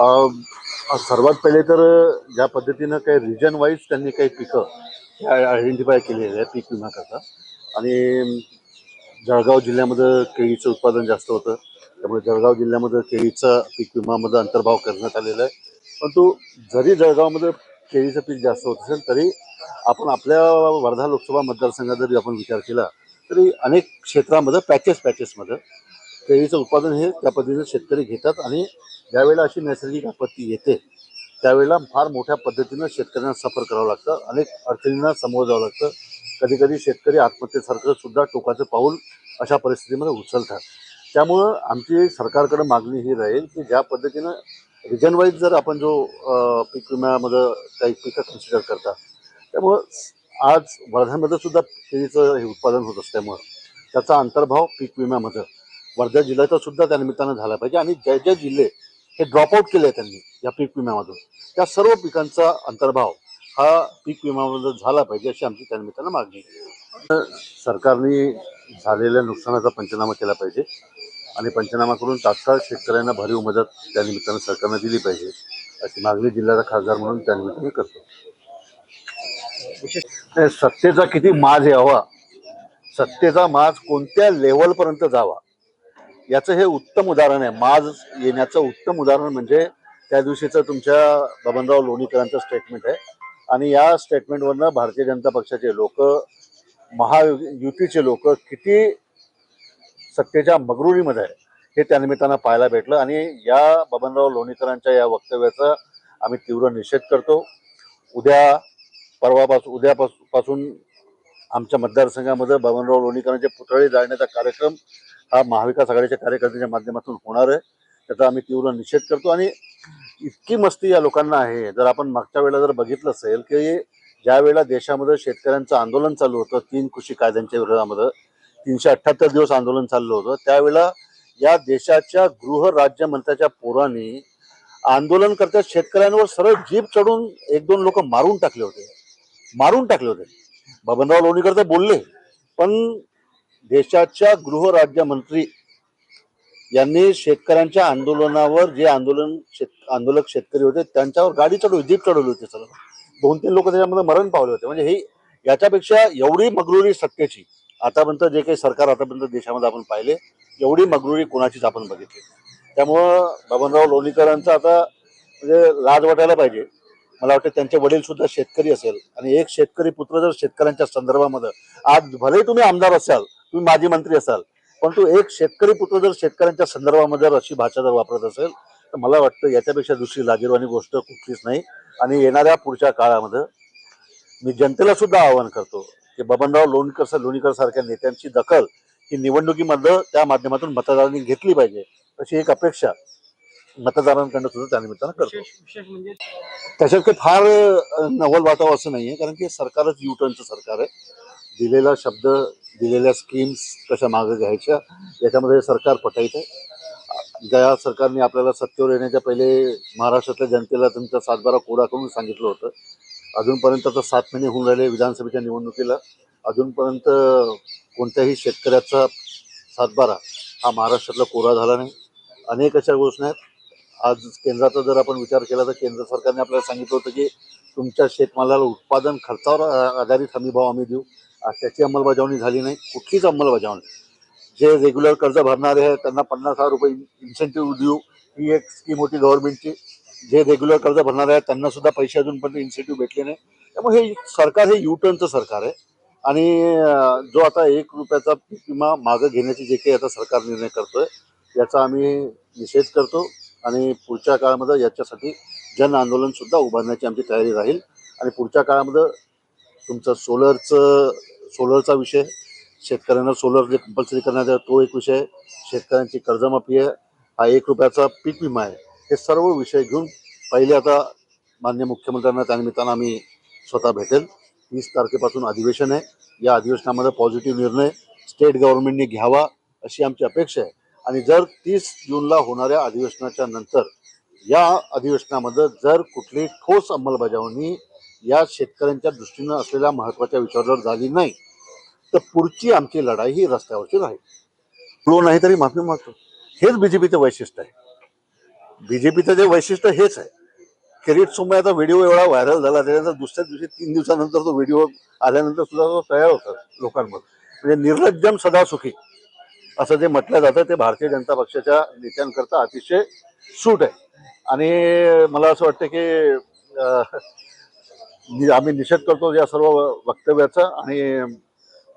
सर्वात पहिले तर ज्या पद्धतीनं काही रिजन वाईज त्यांनी काही पिकं आयडेंटिफाय केलेली आहे पीक विमाकरता आणि जळगाव जिल्ह्यामध्ये केळीचं उत्पादन जास्त होतं. त्यामुळे जळगाव जिल्ह्यामध्ये केळीचा पीक विमामध्ये अंतर्भाव करण्यात आलेला आहे. परंतु जरी जळगावमध्ये केळीचं पीक जास्त होत असेल तरी आपण आपल्या वर्धा लोकसभा मतदारसंघात जरी आपण विचार केला तरी अनेक क्षेत्रामध्ये पॅचेस पॅचेसमध्ये केळीचं उत्पादन हे त्या पद्धतीनं शेतकरी घेतात आणि ज्यावेळेला अशी नैसर्गिक आपत्ती येते त्यावेळेला फार मोठ्या पद्धतीनं शेतकऱ्यांना सफर करावं लागतं. अनेक अडचणींना समोर जावं लागतं. कधी कधी शेतकरी आत्महत्येसारखं सुद्धा टोकाचं पाऊल अशा परिस्थितीमध्ये उचलतात. त्यामुळं आमची सरकारकडे मागणी ही राहील की ज्या पद्धतीनं रिजन वाईज जर आपण जो पीक विम्यामध्ये काही पिकं कन्सिडर करता त्यामुळं आज वर्ध्यामध्ये सुद्धा केळीचं हे उत्पादन होत असल्यामुळं त्याचा अंतर्भाव पीक विम्यामध्ये वर्धा जिल्ह्याचा सुद्धा त्या निमित्तानं झाला पाहिजे. आणि ज्या ज्या जिल्हे हे ड्रॉपआउट केले त्यांनी या पीक विम्यामधून त्या सर्व पिकांचा अंतर्भाव हा पीक विम्यामध्ये झाला पाहिजे अशी आमची त्या निमित्तानं मागणी सरकारने झालेल्या नुकसानाचा पंचनामा केला पाहिजे आणि पंचनामा करून तात्काळ शेतकऱ्यांना भरीव मदत त्या निमित्तानं सरकारनं दिली पाहिजे अशी मागणी जिल्ह्याचा खासदार म्हणून त्या निमित्ताने करतो. सत्तेचा किती माज यावा सत्तेचा माज कोणत्या लेवलपर्यंत जावा याचं हे उत्तम उदाहरण आहे. माज येण्याचं उत्तम उदाहरण म्हणजे त्या दिवशीचं तुमच्या बबनराव लोणीकरांचं स्टेटमेंट आहे. आणि या स्टेटमेंटवरनं भारतीय जनता पक्षाचे लोक महायुतीचे लोक किती सत्तेच्या मगरुरीमध्ये आहे हे त्यानिमित्तानं पाहायला भेटलं. आणि या बबनराव लोणीकरांच्या या वक्तव्याचा आम्ही तीव्र निषेध करतो. उद्या परवापासून उद्यापासून पासून आमच्या मतदारसंघामध्ये बबनराव लोणीकरांचे पुतळे जाळण्याचा कार्यक्रम हा महाविकास आघाडीच्या कार्यकर्त्यांच्या माध्यमातून होणार आहे. त्याचा आम्ही तीव्र निषेध करतो आणि इतकी मस्ती या लोकांना आहे. जर आपण मागच्या वेळेला जर बघितलं असेल की ज्या वेळेला देशामध्ये शेतकऱ्यांचं आंदोलन चालू होतं तीन कृषी कायद्यांच्या विरोधामध्ये तीनशे अठ्ठ्याहत्तर दिवस आंदोलन चाललं होतं त्यावेळेला या देशाच्या गृह राज्यमंत्र्याच्या पोरांनी आंदोलन करता शेतकऱ्यांवर सरळ जीप चढून एक दोन लोक मारून टाकले होते. मारून टाकले होते. बबनराव लोणीकर तर बोलले पण देशाच्या गृहराज्यमंत्री यांनी शेतकऱ्यांच्या आंदोलनावर जे आंदोलन शेत आंदोलक शेतकरी होते त्यांच्यावर गाडी चढवली जीप चढवली होती सर दोन तीन लोक त्याच्यामध्ये मरण पावले होते. म्हणजे हे याच्यापेक्षा एवढी मगरुरी सत्तेची आतापर्यंत जे काही सरकार आतापर्यंत देशामध्ये आपण पाहिले एवढी मगरुरी कोणाचीच आपण बघितली त्यामुळं बबनराव लोणीकरांचा आता म्हणजे लाज वाटायला पाहिजे. मला वाटतं त्यांचे वडील सुद्धा शेतकरी असेल. आणि एक शेतकरी पुत्र जर शेतकऱ्यांच्या संदर्भामध्ये आज भले तुम्ही आमदार असाल तुम्ही माजी मंत्री असाल परंतु एक शेतकरी पुत्र जर शेतकऱ्यांच्या संदर्भामध्ये जर अशी भाषा जर वापरत असेल तर मला वाटतं याच्यापेक्षा दुसरी लाजीरवाणी गोष्ट कुठलीच नाही. आणि येणाऱ्या पुढच्या काळामध्ये मी जनतेला सुद्धा आवाहन करतो की बबनराव लोणकर लोणीकर सारख्या नेत्यांची दखल ही निवडणुकीमधलं त्या माध्यमातून मतदारांनी घेतली पाहिजे अशी एक अपेक्षा मतदारांकडनं सुद्धा त्या निमित्तानं करतो. म्हणजे त्याच्यात काही फार नवल वाटावं असं नाहीये कारण की सरकारच युटर्नचं सरकार आहे. दिलेला शब्द दिलेल्या स्कीम्स कशा मागे घ्यायच्या. याच्यामध्ये सरकार पटायचं आहे ज्या सरकारने आपल्याला सत्तेवर येण्याच्या पहिले महाराष्ट्रातल्या जनतेला तुमचा सातबारा कोरा करून सांगितलं होतं. अजूनपर्यंत तर सात महिने होऊन राहिले विधानसभेच्या निवडणुकीला. अजूनपर्यंत कोणत्याही शेतकऱ्याचा सातबारा हा महाराष्ट्रातला कोरा झाला नाही. अनेक अशा घोषणा आहेत. आज केंद्राचा जर आपण विचार केला तर केंद्र सरकारने आपल्याला सांगितलं होतं की तुमच्या शेतमालाला उत्पादन खर्चावर आधारित हमी भाव आम्ही देऊ. त्याची अंमलबजावणी झाली नाही. कुठलीच अंमलबजावणी जे रेग्युलर कर्ज भरणारे आहेत त्यांना पन्नास हजार रुपये इन्सेंटिव्ह देऊ. ही एक स्कीम होती गव्हर्नमेंटची जे रेग्युलर कर्ज भरणारे आहेत त्यांना सुद्धा पैसे अजूनपर्यंत इन्सेंटिव्ह भेटले नाही. त्यामुळे हे सरकार हे युटर्नचं सरकार आहे. आणि जो आता एक रुपयाचा पीक विमा मागं घेण्याची जे काही आता सरकार निर्णय करतोय याचा आम्ही निषेध करतो. आणि पुढच्या काळामध्ये याच्यासाठी जन आंदोलन सुद्धा उभारण्याची आमची तयारी राहील. आणि पुढच्या काळामध्ये तुमचं सोलरचं सोलरचा विषय शेतकऱ्यांना सोलर जे कंपल्सरी करण्यात आहे तो एक विषय शेतकऱ्यांची कर्जमाफी आहे. हा एक रुपयाचा पीक विमा आहे. हे सर्व विषय घेऊन पहिले आता मान्य मुख्यमंत्र्यांना त्यानिमित्तानं आम्ही स्वतः भेटेल. वीस तारखेपासून अधिवेशन आहे. या अधिवेशनामध्ये पॉझिटिव्ह निर्णय स्टेट गव्हर्नमेंटने घ्यावा अशी आमची अपेक्षा आहे. आणि जर तीस जूनला होणाऱ्या अधिवेशनाच्या नंतर या अधिवेशनामध्ये जर कुठली ठोस अंमलबजावणी या शेतकऱ्यांच्या दृष्टीनं असलेल्या महत्त्वाच्या विचारावर झाली नाही तर पुढची आमची लढाई ही रस्त्यावरची राहील लो नाही तरी माफी मागतो. हेच बीजेपीचं वैशिष्ट्य आहे. बीजेपीचं जे वैशिष्ट्य हेच आहे. किरीट सोमयाचा व्हिडिओ एवढा व्हायरल झाला त्याच्यानंतर दुसऱ्या दिवशी तीन दिवसानंतर तो व्हिडिओ आल्यानंतर सुद्धा तो तयार होता लोकांमध्ये म्हणजे निर्लज्जम सदासुखी. असं जे म्हटलं जातं ते भारतीय जनता पक्षाच्या नेत्यांकरता अतिशय सूट आहे. आणि मला असं वाटतं की नि- आम्ही निषेध करतो या सर्व वक्तव्याचा आणि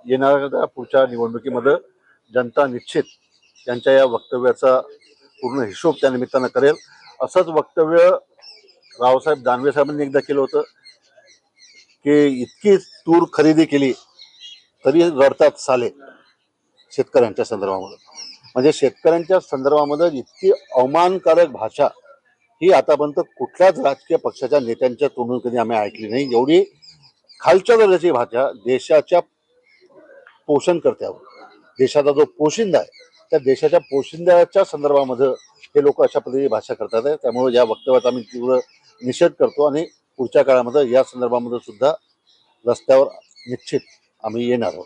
येणाऱ्या पुढच्या निवडणुकीमध्ये जनता निश्चित त्यांच्या या वक्तव्याचा पूर्ण हिशोब त्या निमित्तानं करेल. असंच वक्तव्य रावसाहेब दानवे साहेबांनी एकदा केलं होतं की इतकी तूर खरेदी केली तरी रडतात साले शेतकऱ्यांच्या संदर्भामध्ये. म्हणजे शेतकऱ्यांच्या संदर्भामध्ये इतकी अवमानकारक भाषा ही आतापर्यंत कुठल्याच राजकीय पक्षाच्या नेत्यांच्या तोंडून कधी आम्ही ऐकली नाही. एवढी खालच्या दर्जाची भाषा देशाच्या पोषणकर्त्यावर. देशाचा जो पोशिंदा आहे त्या देशाच्या पोशिंद्याच्या संदर्भामध्ये हे लोक अशा पद्धतीची भाषा करतात. आहे त्यामुळे या वक्तव्याचा आम्ही तीव्र निषेध करतो आणि पुढच्या काळामध्ये या संदर्भामध्ये सुद्धा रस्त्यावर निश्चित आम्ही येणार आहोत.